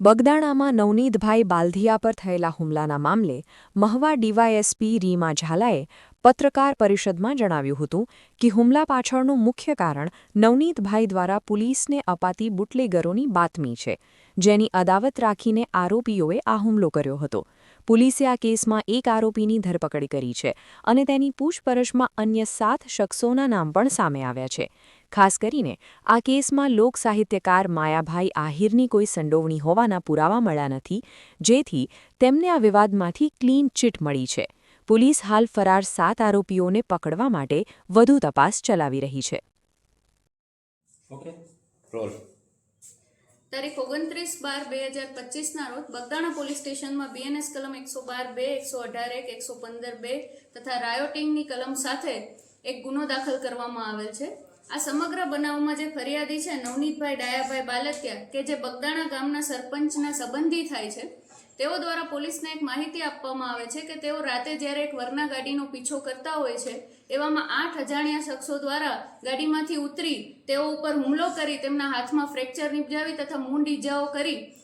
બગદાણામાં નવનીતભાઈ બાલધિયા પર થયેલા હુમલાના મામલે મહવા ડીવાયએસપી રીમા ઝાલાએ પત્રકાર પરિષદમાં જણાવ્યું હતું કે હુમલા પાછળનું મુખ્ય કારણ નવનીતભાઈ દ્વારા પોલીસને અપાતી બુટલેગરોની બાતમી છે, જેની અદાવત રાખીને આરોપીઓએ આ હુમલો કર્યો હતો. પોલીસે આ કેસમાં એક આરોપીની ધરપકડ કરી છે અને તેની પૂછપરછમાં અન્ય સાત શખ્સોના નામ પણ સામે આવ્યા છે. ખાસ કરીને આ કેસમાં લોક સાહિત્યકાર માયાભાઈ આહિરની કોઈ સંડોવણી હોવાના પુરાવા મળ્યા નથી જેથી તેમને આ વિવાદમાંથી ક્લીન ચીટ મળી છે. પોલીસ હાલ ફરાર સાત આરોપીઓને પકડવા માટે વધુ તપાસ ચલાવી રહી છે. ઓકે તારીખ ઓગણત્રીસ બાર બે હજાર પચીસના રોજ બગદાણા પોલીસ સ્ટેશનમાં બીએનએસ કલમ એકસો બાર બે એકસો અઢાર એક એકસો પંદર બે તથા રાયોટિંગની કલમ સાથે એક ગુનો દાખલ કરવામાં આવેલ છે. આ સમગ્ર બનાવમાં જે ફરિયાદી છે, નવનીતભાઈ ડાયાભાઈ બાલતિયા કે જે બગદાણા ગામના સરપંચના સંબંધી થાય છે, તેઓ દ્વારા પોલીસને એક માહિતી આપવામાં આવે છે કે તેઓ રાતે જ્યારે એક વરના ગાડીનો પીછો કરતા હોય છે, એવામાં આઠ અજાણ્યા શખ્સો દ્વારા ગાડીમાંથી ઉતરી તેઓ ઉપર હુમલો કરી તેમના હાથમાં ફ્રેક્ચર નિપજાવી તથા મૂંડ ઈજાઓ કરી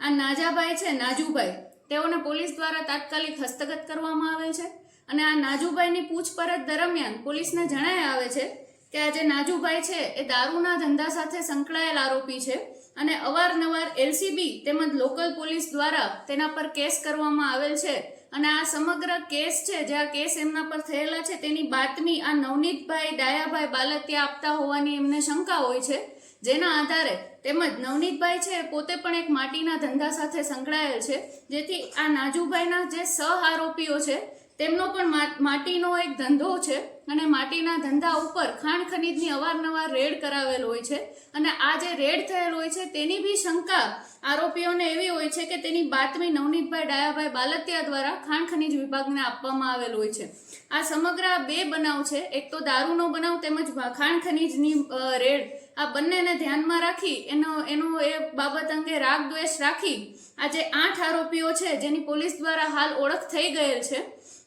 આ નાજાભાઈ છે નાજુભાઈ તેઓને પોલીસ દ્વારા તાત્કાલિક હસ્તગત કરવામાં આવેલ છે અને આ નાજુભાઈની પૂછપરછ દરમિયાન પોલીસને જણાય આવે છે કે આ જે નાજુભાઈ છે, એ દારૂના ધંધા સાથે સંકળાયેલ આરોપી છે અને અવારનવાર એલસીબી તેમજ લોકલ પોલીસ દ્વારા તેના પર કેસ કરવામાં આવેલ છે અને આ સમગ્ર કેસ છે, જે આ કેસ એમના પર થયેલા છે, તેની બાતમી આ નવનીતભાઈ, ડાયાભાઈ બાલતિયા આપતા હોવાની એમને શંકા હોય છે જેના આધારે તેમજ નવનીતભાઈ છે, પોતે પણ એક માટીના ધંધા સાથે સંકળાયેલ છે, જેથી આ નાજુભાઈના જે સહ આરોપીઓ છે, તેમનો પણ માટીનો એક ધંધો છે અને માટીના ધંધા ઉપર ખાણ ખનીજની અવારનવાર રેડ કરાવેલ હોય છે અને આ જે રેડ થયેલ હોય છે, તેની બી શંકા આરોપીઓને એવી હોય છે કે તેની બાતમી નવનીતભાઈ ડાયાભાઈ બાલતિયા દ્વારા ખાણ ખનીજ વિભાગને આપવામાં આવેલ હોય છે. આ સમગ્ર બે બનાવ છે, એક તો દારૂનો બનાવ તેમજ ખાણ ખનીજની રેડ આ બંનેને ધ્યાનમાં રાખી એનો એનો એ બાબત અંગે રાગ દ્વેષ રાખી આજે આઠ આરોપીઓ છે જેની પોલીસ દ્વારા હાલ ઓળખ થઈ ગયેલ છે.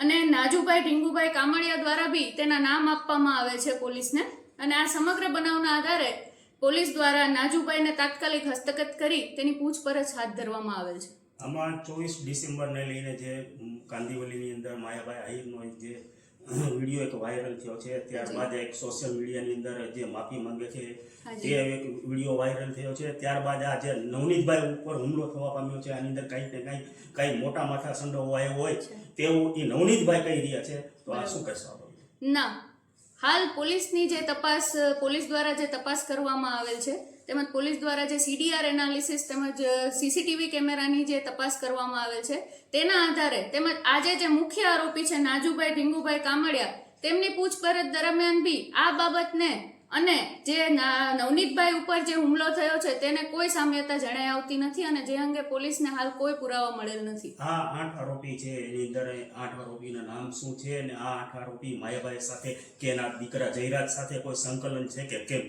અને નાજુભાઈ ઢીંગુભાઈ કામળિયા દ્વારા બી તેના નામ આપવામાં આવે છે પોલીસને. અને આ સમગ્ર બનાવના આધારે પોલીસ દ્વારા નાજુભાઈને તાત્કાલિક હસ્તગત કરી તેની પૂછપરછ હાથ ધરવામાં આવેલ છે. આમાં ચોવીસ ડિસેમ્બરને લઈને જે કાંદીવલીની અંદર માયાભાઈ આહિરનો જે વીડિયો એક વાયરલ થયો છે. ત્યારબાદ એક સોશિયલ મીડિયાની અંદર જે માફી માંગે છે. તે એક વીડિયો વાયરલ થયો છે. ત્યારબાદ આ જે નવનીતભાઈ ઉપર હુમલો થવા પામ્યો છે આની અંદર કંઈક ને કંઈક કંઈ મોટા માથા સંડોવાયો હોય તેવું એ નવનીતભાઈ કહી રહ્યા છે. તો આ શું કહેશો ના હાલ પોલીસની જે તપાસ, પોલીસ દ્વારા જે તપાસ કરવામાં આવેલ છે, તેમજ પોલીસ દ્વારા જે સીડીઆર એનાલિસિસ તેમજ સીસીટીવી કેમેરાની જે તપાસ કરવામાં આવેલ છે, તેના આધારે તેમજ આજે જે મુખ્ય આરોપી છે નાજુભાઈ ઢીંગુભાઈ કામડિયા, તેમની પૂછપરછ દરમિયાન બી આ બાબતને અને જે નવનીતભાઈ ઉપર જે હુમલો થયો છે તેને કોઈ સામ્યતા જણાઈ આવતી નથી અને જે અંગે પોલીસને હાલ કોઈ પુરાવા મળેલ નથી. હા આઠ આરોપી છે એની અંદર આઠ આરોપીના નામ શું છે અને આ આઠ આરોપી માયાભાઈ સાથે કે એના દીકરા જયરાજ સાથે કોઈ સંકલન છે કે કેમ?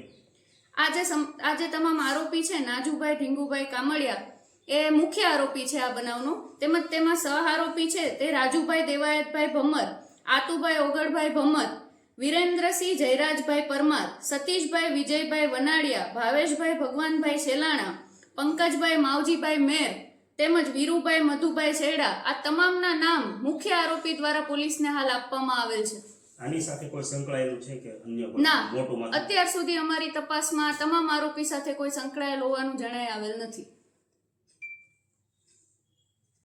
આજે આજે તમામ આરોપી છે નાજુભાઈ ઢીંગુભાઈ કામળિયા એ મુખ્ય આરોપી છે આ બનાવનો. તેમજ તેમાં સહ આરોપી છે તે રાજુભાઈ દેવાયતભાઈ ભમર આતુભાઈ ઓગળભાઈ ભમર વિરેન્દ્રસિંહ જયરાજભાઈ પરમાર સતીશભાઈ વિજયભાઈ વનાડિયા ભાવેશભાઈ ભગવાનભાઈ શેલાણા પંકજભાઈ માવજીભાઈ મેર તેમજ વીરુભાઈ મધુભાઈ છેડા આ તમામના નામ મુખ્ય આરોપી દ્વારા પોલીસને હાલ આપવામાં આવેલ છે. આની સાથે કોઈ સંકળાયેલું છે કે અન્ય ના. અત્યાર સુધી અમારી તપાસમાં તમામ આરોપી સાથે કોઈ સંકળાયેલ હોવાનું જણાય આવેલ નથી.